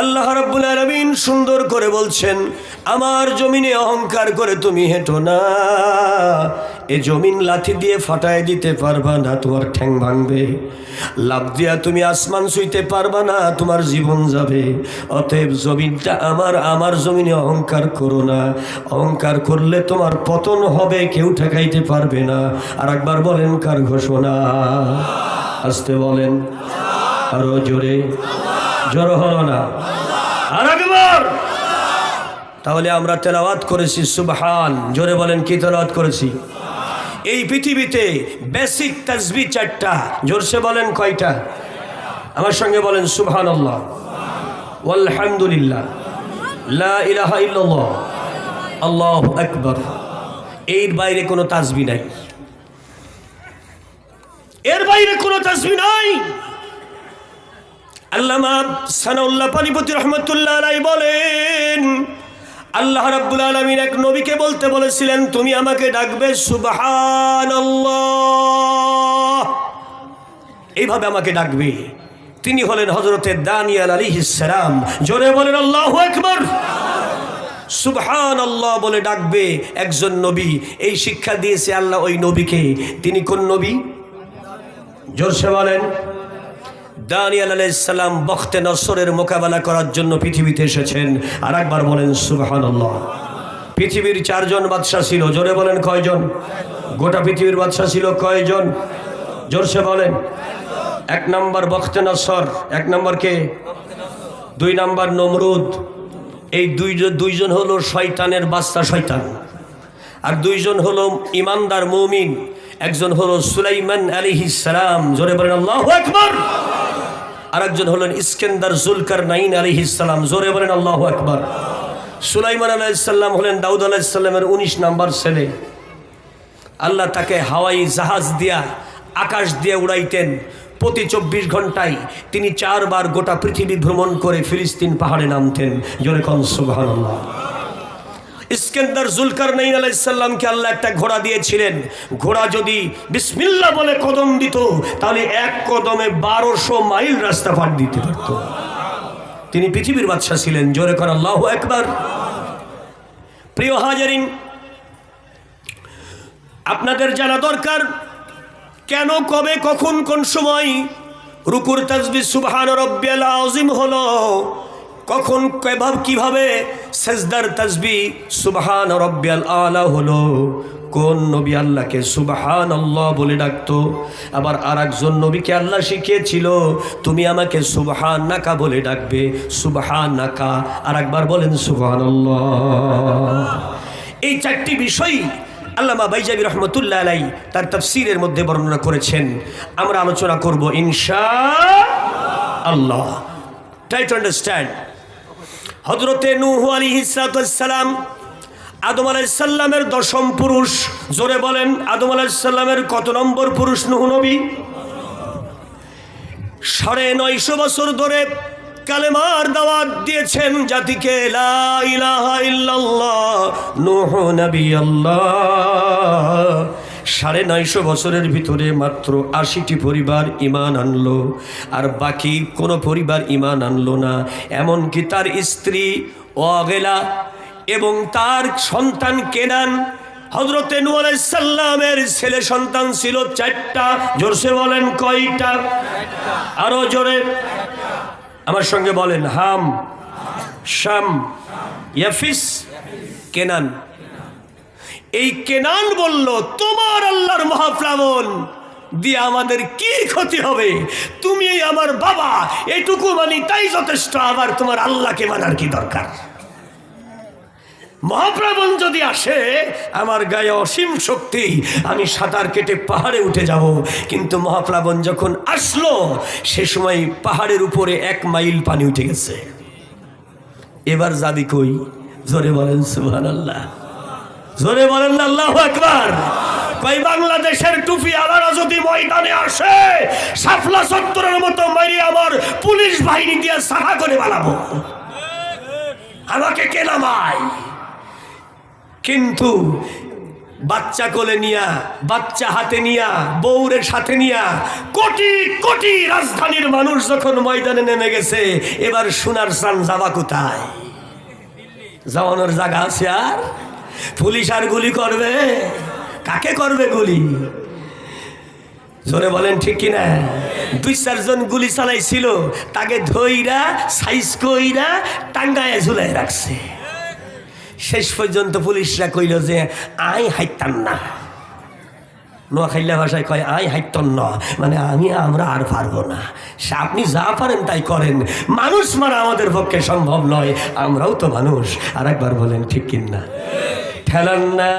আল্লাহ রাব্বুল আলামিন সুন্দর করে বলছেন, আমার জমিনে অহংকার করে তুমি হেঁটো না। এ জমিন লাথি দিয়ে ফাটায় দিতে পারবা না, তোমার ঠ্যাং ভাঙবে। লাভ দিয়া তুমি আসমান ছুঁইতে পারবা না, তোমার জীবন যাবে। অতএব জমিনটা আমার আমার জমিনে অহংকার করো না। অহংকার করলে তোমার পতন হবে, কেউ ঠেকাইতে পারবে না। আর একবার বলেন কার ঘোষণা? আসতে বলেন। আরও জোরে। জড়ো হলো না। তাহলে আমরা তেলাওয়াত করেছি, সুবহান। জোরে বলেন, কি তেলাওয়াত করেছি? এই পৃথিবীতে বেসিক তাসবি চারটা। জোরসে বলেন, কয়টা? আমার সঙ্গে বলেন সুবহান আল্লাহ আলহামদুলিল্লাহ লা আল্লাহু আকবার। এর বাইরে কোনো তাসবি নাই। এর বাইরে কোনো তাসবি নাই। আল্লামা সানাউল্লাহ পানিপতি রহমতুল্লাহ আলাই বলেন, আল্লাহ রাব্বুল আলমিন এক নবীকে বলতে বলেছিলেন, তুমি আমাকে ডাকবে সুবাহান এইভাবে আমাকে ডাকবে। তিনি হলেন হজরতে দানিয়াল আলী ইসালাম জোরে বলেন, আল্লাহ একবার সুবহান আল্লাহ বলে ডাকবে একজন নবী। এই শিক্ষা দিয়েছে আল্লাহ ওই নবীকে। তিনি কোন নবী? জোরসে বলেন দানিয়াল আলাইসাল্লাম বখতে নসরের মোকাবেলা করার জন্য পৃথিবীতে এসেছেন। আর একবার বলেন সুবহান পৃথিবীর চারজন বাদশাহ ছিল। জোরে বলেন, কয়জন? গোটা পৃথিবীর বাদশাহ ছিল কয়জন? জোরসে বলেন। এক নম্বর বখতে নসর, এক নম্বর কে? দুই নম্বর নমরুদ। এই দুইজন দুইজন হলো শয়তানের বাচ্চা শয়তান। আর দুইজন হলো ইমানদার মৌমিন। একজন হলো সুলাইমান সালাম। জোরে বলেন, আল্লাহ আকবার। আরেকজন হলেন ইস্কেন্দার জুলকার নাইন আলী ইসালাম জোরে বলেন আল্লাহ আকবর। সুলাইমান আলাইসাল্লাম হলেন দাউদ আলাইসাল্লামের উনিশ নাম্বার ছেলে। আল্লাহ তাকে হাওয়াই জাহাজ দিয়া, আকাশ দিয়ে উড়াইতেন। প্রতি চব্বিশ ঘন্টায় তিনি চারবার গোটা পৃথিবী ভ্রমণ করে ফিলিস্তিন পাহাড়ে নামতেন। জোরে কন সুবাহ ইস্কেন্দার জুলকার নাইন আলাইসাল্লামকে আল্লাহ একটা ঘোড়া দিয়েছিলেন। ঘোড়া যদি বিসমিল্লা বলে কদম দিত, তাহলে এক কদমে বারোশো মাইল রাস্তা পার দিতে পারত। তিনি পৃথিবীর বাদশাহ ছিলেন, জোরে কর আল্লাহ একবার প্রিয় হাজারিন, আপনাদের জানা দরকার, কেন, কবে, কখন, কোন সময় রুকুর তাজবি সুবহান রব্বিয়াল আজিম হলো, কখন কীভাবে সেজদার তাজবি সুবহান রব্বিয়াল আলা হলো। কোন নবী আল্লাহকে সুবহান আল্লাহ বলে ডাকতো? আবার আর একজন নবীকে আল্লাহ শিখিয়েছিল, তুমি আমাকে সুবহান নাকা বলে ডাকবে। সুবহান নাকা আর একবার বলেন সুবহান এই চারটি বিষয় আল্লামা বাইজাবি রহমতুল্লাহ আলাই তার তফসিরের মধ্যে বর্ণনা করেছেন। আমরা আলোচনা করব ইনশা আল্লাহ। ট্রাই টু আন্ডারস্ট্যান্ড হজরতে নুহু আলী হিসালাম আদম আলাইসাল্লামের দশম পুরুষ। জোরে বলেন, আদম আলাইসাল্লামের কত নম্বর পুরুষ নুহু নবী? সাড়ে নয়শো বছর ধরে কালেমার দাওয়াত দিয়েছেন জাতিকে, লা ইলাহা ইল্লাল্লাহ, নূহ নবী আল্লাহ। সাড়ে নয়শো বছরের ভিতরে মাত্র আশিটি পরিবার ইমান আনলো, আর বাকি কোনো পরিবার ইমান আনলো না। এমনকি তার স্ত্রী অগেলা এবং তার সন্তান কেনান হজরতে নু আলাইসাল্লামের ছেলে সন্তান ছিল চারটা। জোরসে বলেন কয়টা? আরও জোরে। আমার সঙ্গে বলেন, হাম, শাম, ইয়াফিস, কেনান। এই কেনান বলল, তোমার আল্লাহর মহাপ্লাবন দিয়ে আমাদের কি ক্ষতি হবে? তুমি আমার বাবা, এটুকু মানি তাই যথেষ্ট, আবার তোমার আল্লাহকে মানার কি দরকার? মহাপ্লাবন যদি আসে, আমার গায়ে অসীম শক্তি, আমি সাঁতার কেটে পাহাড়ে উঠে যাব। কিন্তু মহাপ্লাবন যখন আসলো, সে সময় পাহাড়ের উপরে এক মাইল পানি উঠে গেছে। এবার যাবি কই? জোরে বলেন সুহান আল্লাহ জোরে বলেন আল্লাহ একবার কই বাংলাদেশের টুপি আলারা যদি ময়দানে আসে সাফলা সত্তরের মতো মারি আমার পুলিশ বাহিনী দিয়ে সাফা করে বানাবো। আমাকে কে কেনামায় কিন্তু বাচ্চা কোলে নিয়া, বাচ্চা হাতে নিয়া বউরের সাথে নিয়া, কোটি কোটি রাজধানীর মানুষ যখন ময়দানে নেমে গেছে, এবার সোনার সান যাবা কোথায়? যাওয়ানোর জায়গা আছে আর? পুলিশ আর গুলি করবে? কাকে করবে গুলি? জোরে বলেন, ঠিক কিনা? দুই চারজন গুলি চালাইছিল, তাকে ধইরা, সাইজ কইরা টাঙ্গায় ঝুলাই রাখছে। শেষ পর্যন্ত পুলিশরা কইল যে, আই হাইতাম না। নোয়াখাইলা ভাষায় কয়, আই হাইতন না। মানে আমি, আমরা আর পারব না। সে, আপনি যা পারেন তাই করেন। মানুষ মারা আমাদের পক্ষে সম্ভব নয়। আমরাও তো মানুষ। আর একবার বলেন, ঠিক কিনা? ঠেলান না